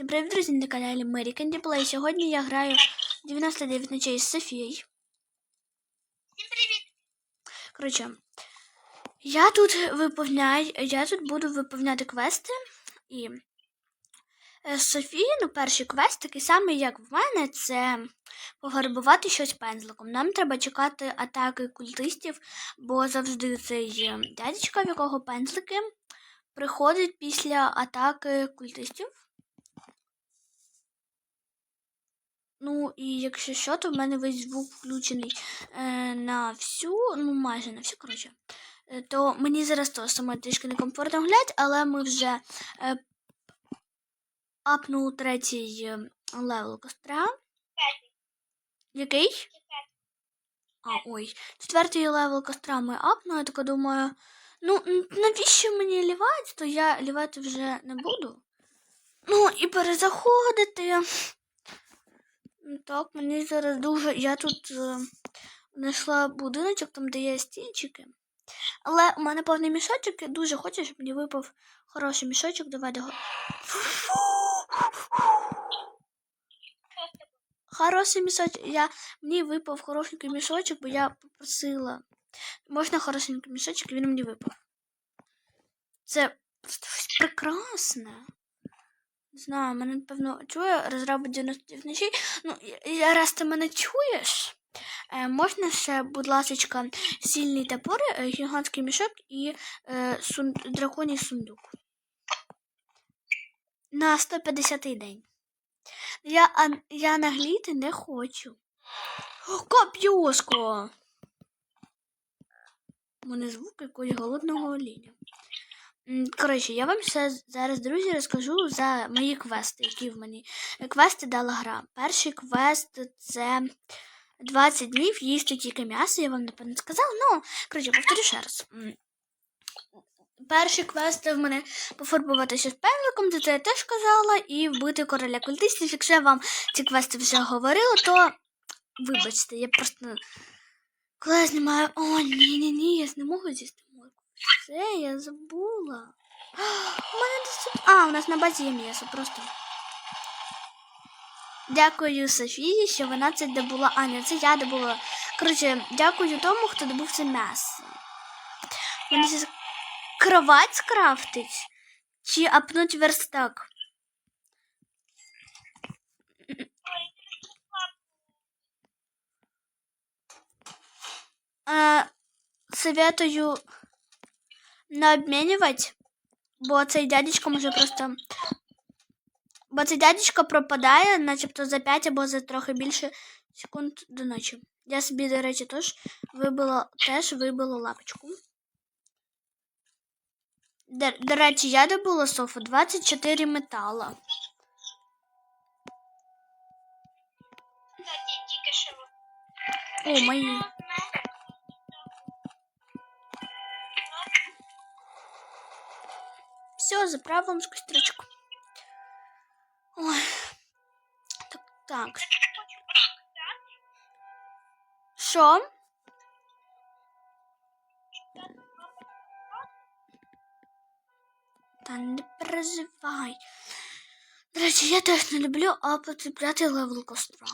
Всім привіт, друзі, на каналі Мері Кенді Плей. Сьогодні я граю 99 ночей з Софією. Всім привіт! Коротше, я тут виповняю, я тут буду виповняти квести і е, з Софією, ну, перший квест такий самий, як в мене, це пофарбувати щось пензликом. Нам треба чекати атаки культистів, бо завжди цей е, дядечка, в якого пензлики, приходить після атаки культистів. Ну, і якщо що, то в мене весь звук включений е, на всю, ну майже на всю, коротше. Е, то мені зараз то саме трішки некомфортно глядь, але ми вже е, апнули третій е, левел костра. Який? Четвертий. А, ой. Четвертий левел костра ми апнули, я така думаю, ну навіщо мені лівати, то я лівати вже не буду. Ну, і перезаходити. Так, мені зараз дуже. Я тут е, будиночок, там, де є стільчики. Але у мене повний мішочок, я дуже хочу, щоб мені випав хороший мішочок. Давай до. Хороший мішочок. Я... Мені випав хорошенький мішочок, бо я попросила. Можна хорошенький мішочок, він мені випав. Це щось прекрасне. Знаю, мене, напевно, чує розробить 99 ночей. Ну, раз ти мене чуєш, е, можна ще, будь ласка, сильний топор, е, гігантський мішок і е, сун... драконій сундук. На 150-й день. Я, а, я нагліти не хочу. Коп'юшко! У мене звук якогось голодного оліня. Коротше, я вам ще зараз, друзі, розкажу за мої квести, які в мені. Квести дала гра. Перший квест це 20 днів їсти тільки м'ясо, я вам напевно сказала. Ну, коротше, повторю ще раз. Перший квест в мене пофарбуватися з пензликом, це це я теж казала, і вбити короля культистів. Якщо я вам ці квести вже говорила, то вибачте, я просто. Коли я знімаю. О, ні, ні, я не можу з'їсти. Все, я забула. У мене десь. А, у нас на базі є м'ясо, просто. Дякую Софії, що вона це добула. А, ні, це я добула. Коротше, дякую тому, хто добув це м'ясо. Мені зараз кровать скрафтить? Чи апнуть верстак? Е, советую не обмінювати, бо цей дядечко може просто. Бо цей дядечко пропадає, начебто за 5 або за трохи більше секунд до ночі. Я собі, до речі, теж вибила, теж вибила лапочку. До, до речі, я добула софу 24 метала. О, мої. Все, заправимо з костричку. Ой. Так, так. Що? Та не переживай. До речі, я теж не люблю апоцепляти левел костра.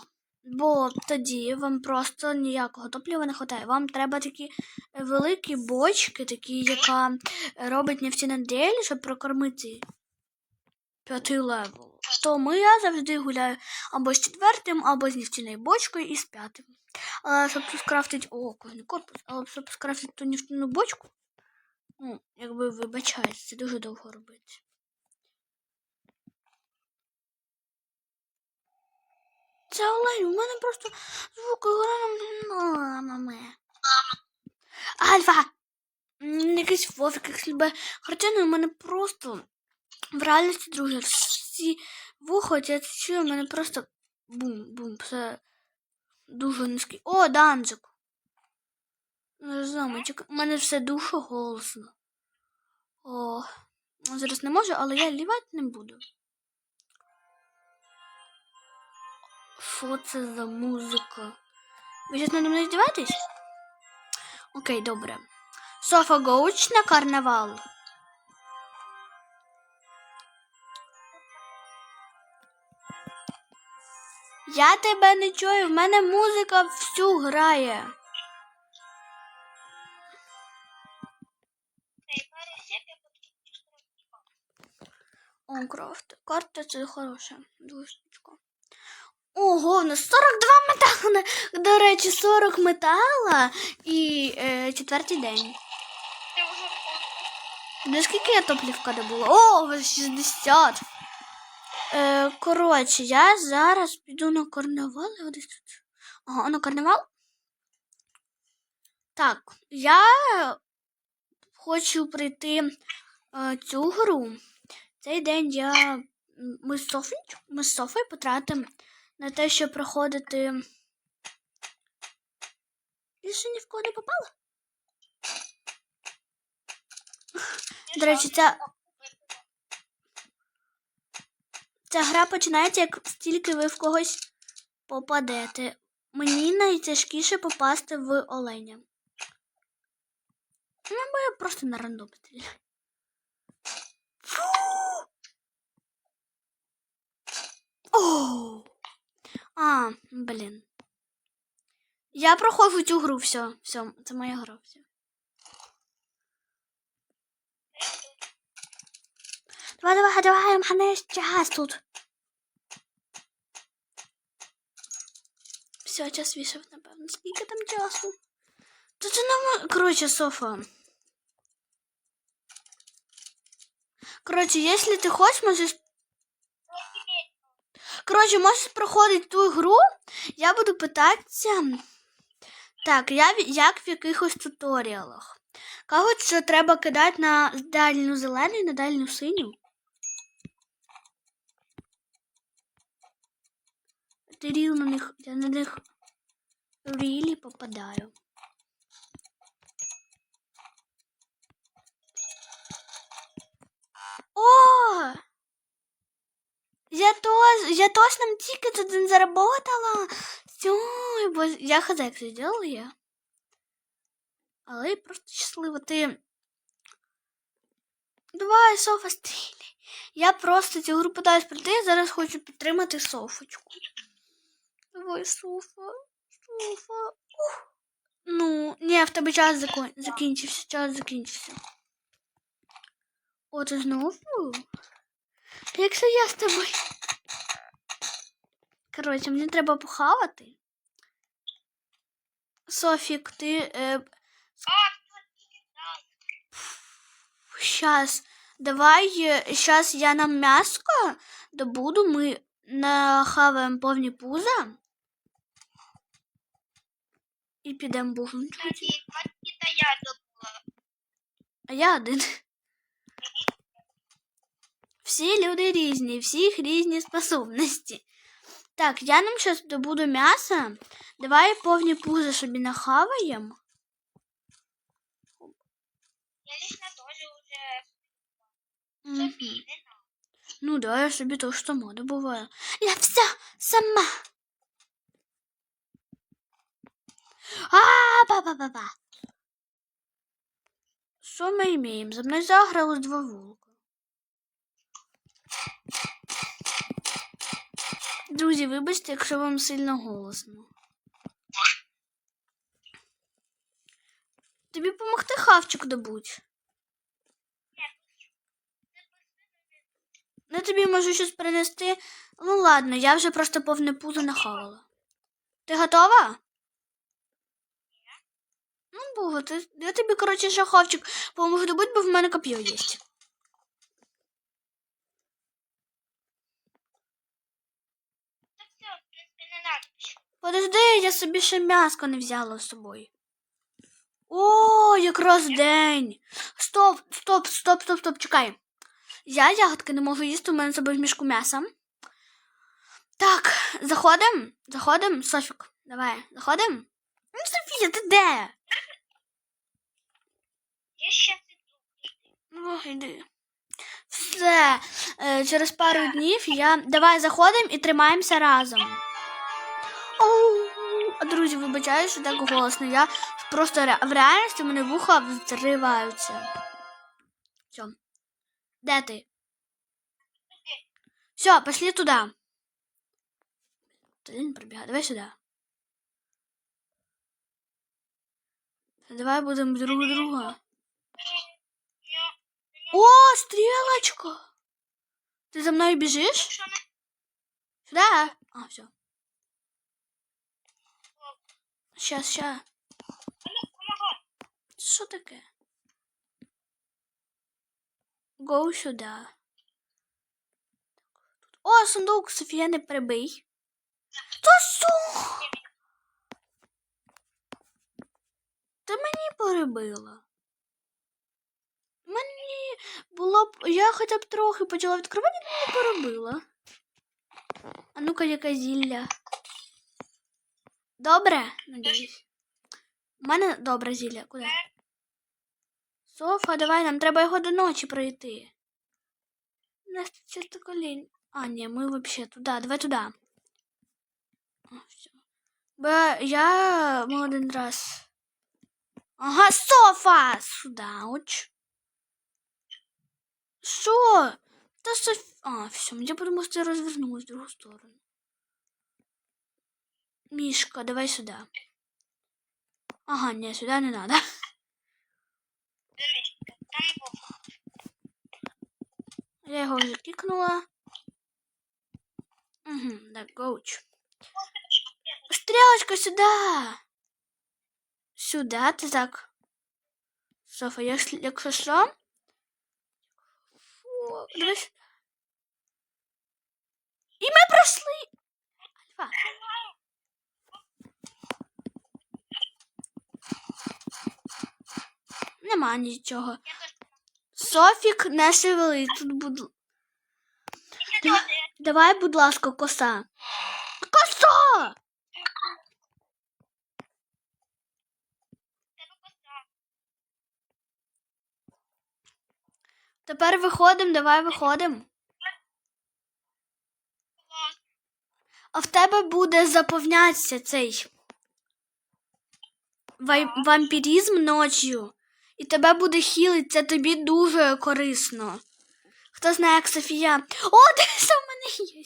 Бо тоді вам просто ніякого топлива не вистачає. Вам треба такі великі бочки, такі, яка робить нефтянодель, щоб прокормити п'ятий левел. Тому я завжди гуляю або з четвертим, або з нефтяною бочкою і з п'ятим. Але щоб скрафтити. О, кожний корпус, але щоб скрафтити ту нефтяну бочку, ну, якби вибачаюсь, це дуже довго робити. Це олень, у мене просто звук мами. Альфа! Якийсь вовк, якийсь любе. Хоча ну, у мене просто в реальності, друзі, всі вухо, я це чую, у мене просто бум-бум, все дуже низький. О, данжик! Не знаю, у мене все дуже голосно. О, зараз не можу, але я лівати не буду. Що це за музика? Ви зараз надо мною здіваєтесь? Окей, добре. Софа Гоуч на карнавал. Я тебе не чую, в мене музика всю грає. Цей пару себе О, крафт. Карта це хороша. Двушечка. Ого, на 42 метала. До речі, 40 метала і е, четвертий день. Де скільки я топлівка добула? О, 60. Е, коротше, я зараз піду на карнавал. Ага, на карнавал. Так, я хочу прийти е, цю гру. Цей день я. Ми з Софією, ми з Софією потратимо на те, щоб проходити. Я ще ні в кого не попала. До речі, ця, ця гра починається, як тільки ви в когось попадете. Мені найтяжкіше попасти в оленя. Ну, бо я просто на рандом стріляю. Фу! О! А, блін. Я проходжу цю гру, все, все, це моя гра, все. Давай, давай, давай, мене час тут. Все, час вийшов, напевно. Скільки там часу? Та це нам... Коротше, Софа. Коротше, якщо ти хочеш, можеш... Коротше, можеш проходити ту гру, я буду питатися. Так, я, як в якихось туторіалах. Кажуть, що треба кидати на дальню зелену і на дальню синю. Рівно на них, я на них рілі попадаю. О! Я тоже, я точно тут не заработала. Ой, боже, я хз, як я. Але я просто щаслива. Ти. Давай, Софа, стріляй. Я просто цю гру питаюсь я зараз хочу підтримати Софочку. Давай, Софа. Софа. Ух. Ну, ні, в тебе час закон... закінчився, час закінчився. О, ти знову? Якщо я з тобою. Коротше, мені треба похавати. Софік, ти. Е, Щас, давай, сейчас я нам м'яско добуду, ми нахаваємо повні пуза. І підемо. Та добула. А я один. Всі люди різні, всіх різні способності. Так, я нам зараз добуду м'ясо. Давай повні пуза собі нахаваємо. Я лично тоже уже Мгм. собі не. Ну да, я собі то сама добуваю. Я вся сама. А, ба-ба-ба-ба. Що ми імеємо? За мною заграли два волка. Друзі, вибачте, якщо вам сильно голосно. Тобі помогти хавчик добуть? Я тобі можу щось принести. Ну ладно, я вже просто повне пузо нахавала. Ти готова? Ну, Бога, ти, я тобі, коротше, ще хавчик поможу добути, бо в мене коп'є є. Та все, в принципі, не надо. Подожди, я собі ще м'яско не взяла з собою. О, якраз день. Стоп, стоп, стоп, стоп, стоп, чекай. Я ягодки не можу їсти, у мене з собою в мішку м'яса. Так, заходим, заходим, Софік, давай, заходим. Ну, Софія, ти де? Я ще. Ну, йди. Все, е, через пару днів я. Давай заходимо і тримаємося разом. Друзі, вибачаю, що так голосно. Я просто в реальності мене вуха взриваються. Все. Де ти? Все, пошли туди. Туди не пробігай. Давай сюди. Давай будемо друг друга. О, стрілочка! Ти за мною біжиш? що Сюда. А, все. Щас, допомагай. Що таке? Гоу сюди. О, сундук, Софія, не прибий. Та су! Ти мені перебила. Мені було б. Я хоча б трохи почала відкривати, але не перебила. А ну-ка, яке зілля. Добре? Надіюсь. У мене добре зілля. Куди? Софа, давай, нам треба його до ночі пройти. У нас тут чисто колінь. А, ні, ми вообще туди, давай туди. О, все. Бо я ми один раз. Ага, Софа! Сюди, оч. Що? Та Соф... А, все, я подумав, що я розвернулась в другу сторону. Мішка, давай сюди. Ага, ні, сюди не надо. Дивись, там був. Я його вже кікнула. Угу, так, гоуч. Стрілочка сюди. Сюди, ти так. Софа, якщо, якщо що. Фу, дивись. І ми пройшли. Альфа. Нема нічого. Софік не шевели. Тут будь... Давай, будь ласка, коса. Коса! Тепер виходимо, давай виходимо. А в тебе буде заповнятися цей вампірізм ночі. І тебе буде хілити, це тобі дуже корисно. Хто знає, як Софія. О, дивися, в мене є.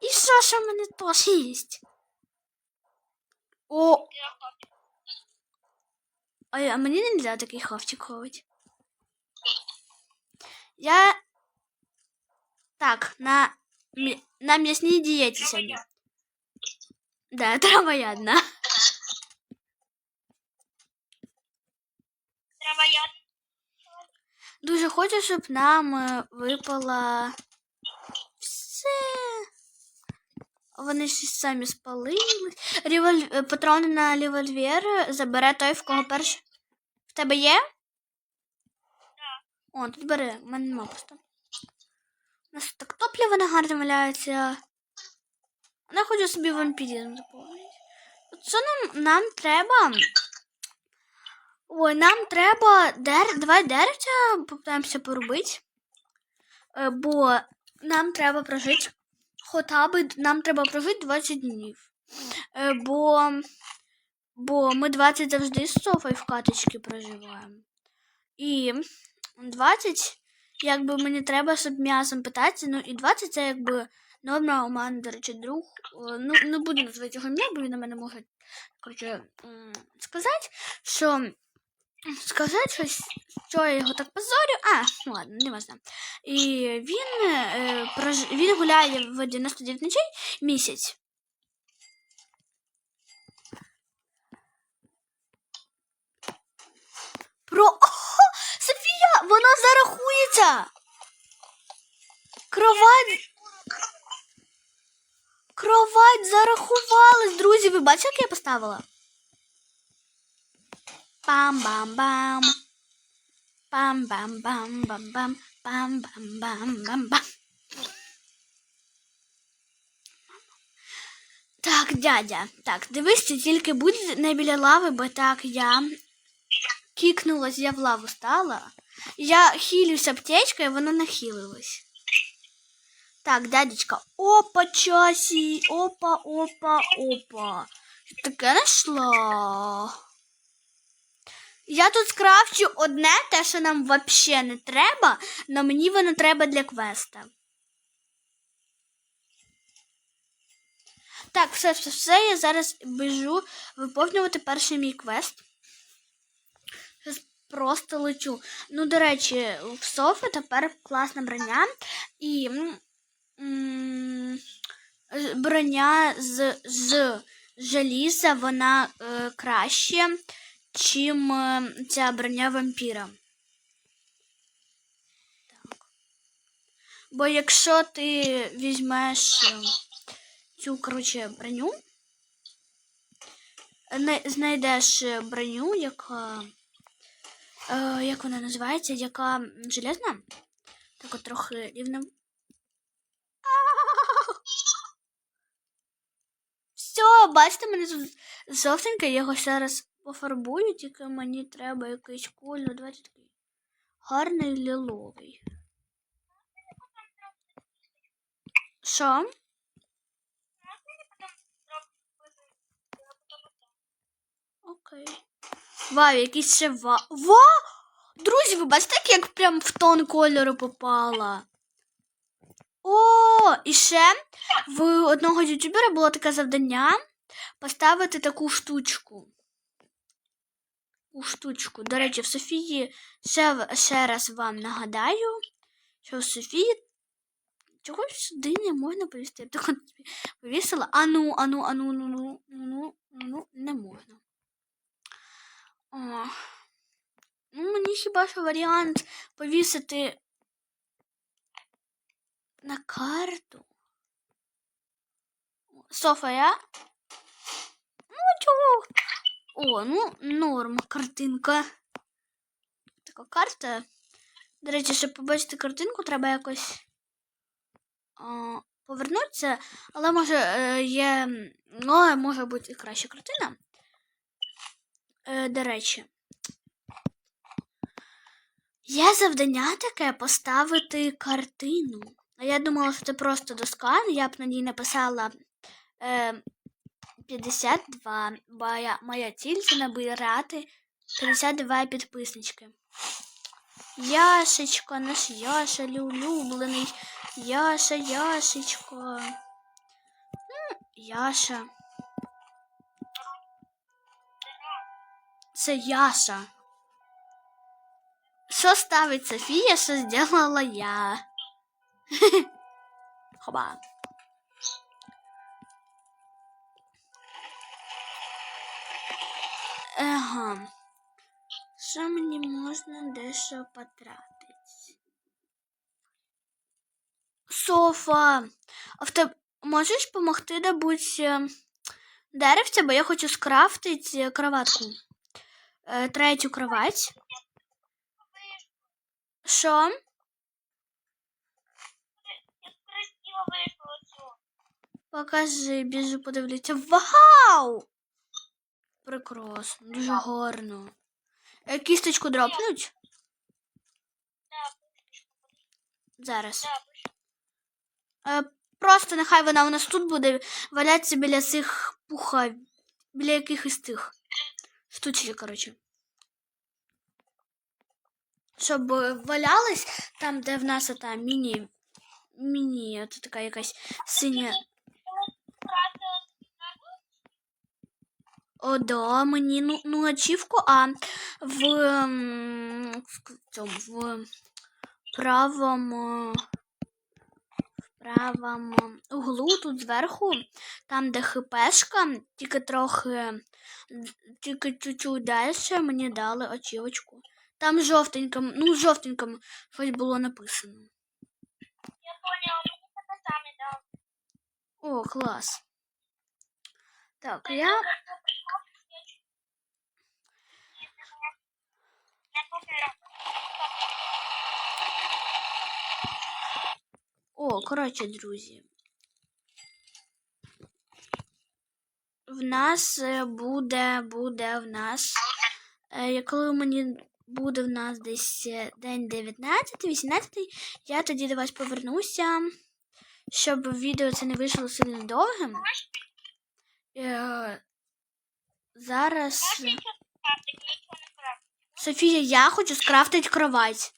І що, що в мене теж є? О, хочу. а, мені не можна такий хавчик ховати. Я. Так, на, на м'ясній дієті сьогодні. Да, травоядна. Треба. Дуже хочу, щоб нам е, випала все. Вони ж самі спалились. Револь... е, Патрони на револьвер забере той, в кого перший. В тебе є? О, тут бери, у мене нема просто. У нас так топливо на гарно валяється. Вона хоче собі вампірізм заповнити. От Що нам, нам треба? Ой, нам треба дер... давай деревця попитаємося поробити. Е, Бо нам треба прожити. Хоча б нам треба прожити 20 днів. Е, Бо, бо ми 20 завжди з Софою в каточки проживаємо. І 20, якби мені треба, щоб м'ясом питатися, ну і 20 це якби норма у мене, до речі, друг. е, Ну, не буду називати його ім'я, бо він на мене може коротше, сказати, що сказати щось, що я його так позорю. А, ну ладно, не важно. І він, е, прож... він гуляє в 99 ночей місяць. Про. О, Софія! Воно зарахується! Кровать. Кровать зарахувалась, друзі. Ви бачите, як я поставила? Пам-бам-бам. Пам-бам-бам-бам-бам. Пам-бам-бам-бам-бам. Так, дядя. Так, дивись, ти тільки будь не біля лави, бо так я кікнулась, я в лаву стала. Я хилюсь аптечкою, вона нахилилась. Так, дядечка. Опа, часі. Опа, опа, опа. Таке нашла. Я тут скрафчу одне, те, що нам взагалі не треба, але мені воно треба для квеста. Так, все, все, все. Я зараз біжу виповнювати перший мій квест. Щас просто лечу. Ну, до речі, в Софі тепер класна броня. І м, м, броня з, з желіза, вона е, краще, чим е, ця броня вампіра. Так. Бо якщо ти візьмеш е, цю, коротше, броню, знайдеш е, броню, яка. Е, як вона називається? Яка железна? Так от трохи рівна. Все, бачите, мене з- жовтеньке, я його ще раз пофарбую, тільки мені треба якийсь колір. Давайте такий. Гарний ліловий. Що? Окей. Вау, якийсь ще ва. Ва! Друзі, ви бачите, як прям в тон кольору попала? О, і ще в одного ютубера було таке завдання поставити таку штучку. Таку штучку. До речі, в Софії ще, ще раз вам нагадаю, що в Софії чогось сюди не можна повісти. Я так повісила. Ану, ану, ану, ну, ну, ну, ну, ну, не можна. О. Ну, мені хіба що варіант повісити на карту. Софа, я? Ну, чого? О, ну, норм, картинка. Така карта. До речі, щоб побачити картинку, треба якось а, повернутися, але може е, є. Ну, може бути і краща картина. Е, до речі. Є завдання таке поставити картину. А я думала, що це просто доска, я б на ній написала е, 52, бо я, моя ціль це набирати 52 підписнички. Яшечка, наш Яша улюблений. Яша, Яшечка. М, Яша. Це Яша. Що ставить Софія, що зробила я? Хоба. Ага. Що мені можна дещо потратити? Софа, а в тебе можеш допомогти добути е, деревця, бо я хочу скрафтити е, кроватку. Е, третю кровать. Що? Покажи, біжу, подивлюся. Вау! Прекрасно, дуже гарно. Е, Кісточку дропнуть? Зараз. Е, Просто нехай вона у нас тут буде валятися біля цих пуха, біля якихось тих штучок, коротше. Щоб валялись там, де в нас ота міні. Міні, от така якась синя. О, да, мені ну, ну ачівку, а в, в цьому в правому в правому углу тут зверху, там, де хпшка, тільки трохи, тільки чуть-чуть далі мені дали очівочку. Там жовтеньким, ну, жовтеньким щось було написано. Я поняла, мені тебе самі дав. О, клас. Так, я. Я купила. О, коротше, друзі. В нас е, буде, буде в нас. е, Коли мені буде в нас десь е, день 19, 18, я тоді до вас повернуся, щоб відео це не вийшло сильно довгим. Зараз. Софія, я хочу скрафтити кровать.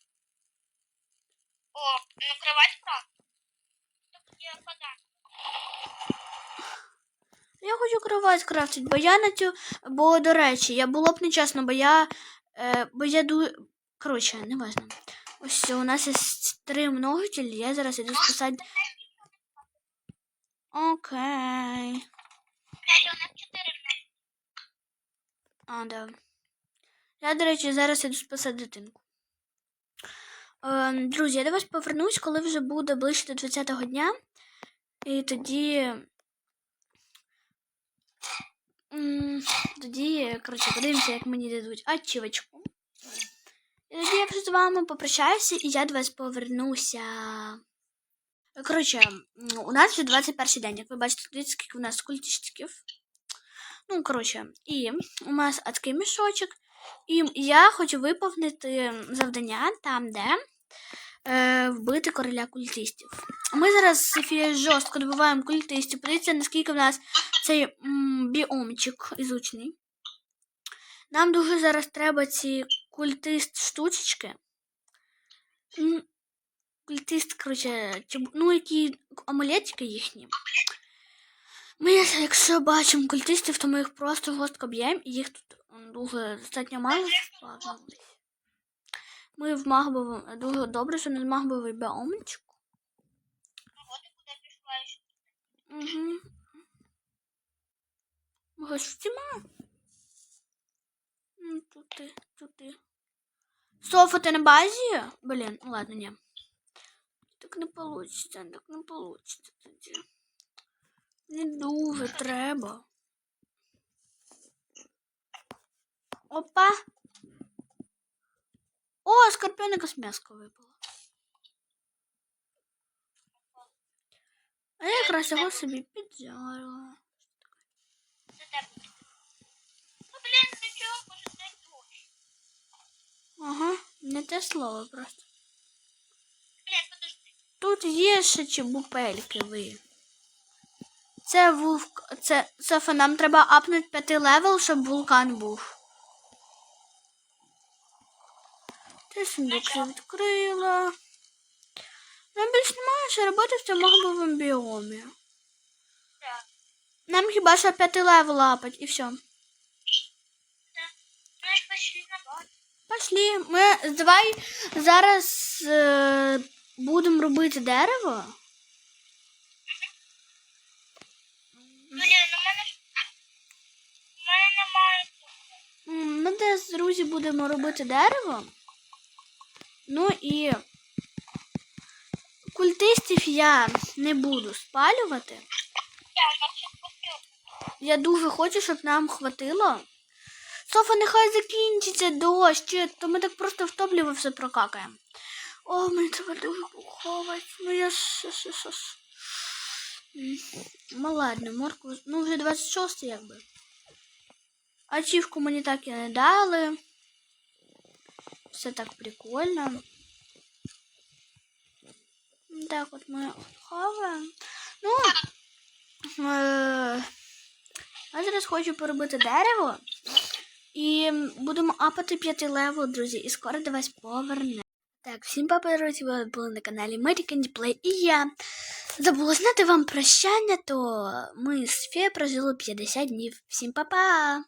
О, ну кровать крафт. Я хочу кровать скрафтити, бо я на цю. Бо, до речі, я було б нечесно, бо я. Е, бо я ду. Коротше, не важно. Ось у нас є три множителі, я зараз іду списати. Окей. А, да. Я, до речі, зараз іду спасати дитинку. Е, друзі, я до вас повернусь, коли вже буде ближче до 20-го дня. І тоді. Тоді, коротше, подивимося, як мені дадуть ачівочку. І тоді я вже з вами попрощаюся, і я до вас повернуся. Коротше, у нас вже 21 день. Як ви бачите, дивіться, скільки у нас культистиків. Ну, коротше, і у нас адський мішочок. І я хочу виповнити завдання там, де е, вбити короля культистів. Ми зараз з Софією жорстко добиваємо культистів. Подивіться, наскільки в нас цей біомчик ізучний. Нам дуже зараз треба ці культист штучечки. Культист, коротше, ну, які амулетики їхні. Ми, якщо бачимо культистів, то ми їх просто жорстко б'ємо, і їх тут дуже достатньо мало. Ми в магбовому дуже добре, що не магбовий біомчик. Угу. Може, втіма? Ну, тут ти, тут ти. Софа, ти на базі? Блін, ладно, ні. Так не получиться, так не получиться тоді. Не дуже треба. Опа. О, скорпіоника з м'яска випало. А я якраз собі піджарила. Це. Ну. Ага, не те слово просто. Тут є ще чебупельки ви. Це вулк. Це Софа, нам треба апнути п'ятий левел, щоб вулкан був. Ти сундук відкрила. Нам більше немає що робити в цьому магбовому біомі. Нам хіба що п'ятий левел лапать і все. Ну. Пошли. Ми давай зараз е, будемо робити дерево. Блін, у мене ж... У мене немає. М, Ми десь, друзі, будемо робити дерево. Ну і культистів я не буду спалювати. Я дуже хочу, щоб нам хватило. Софа, нехай закінчиться дощ, то ми так просто втоплюво все прокакаємо. О, мені треба дуже поховати. Ну я ж. Ну ладно, морку. Ну вже 26 якби. Ачівку мені так і не дали. Все так прикольно. Так от ми ховаємо. Ну. Е- я зараз хочу поробити дерево. І будемо апати п'ятий левел, друзі, і скоро до вас поверне. Так, всім папа, друзі, ви були на каналі Mary Candy Play, і я забула знати вам прощання, то ми з Феєю прожили 50 днів. Всім па-па!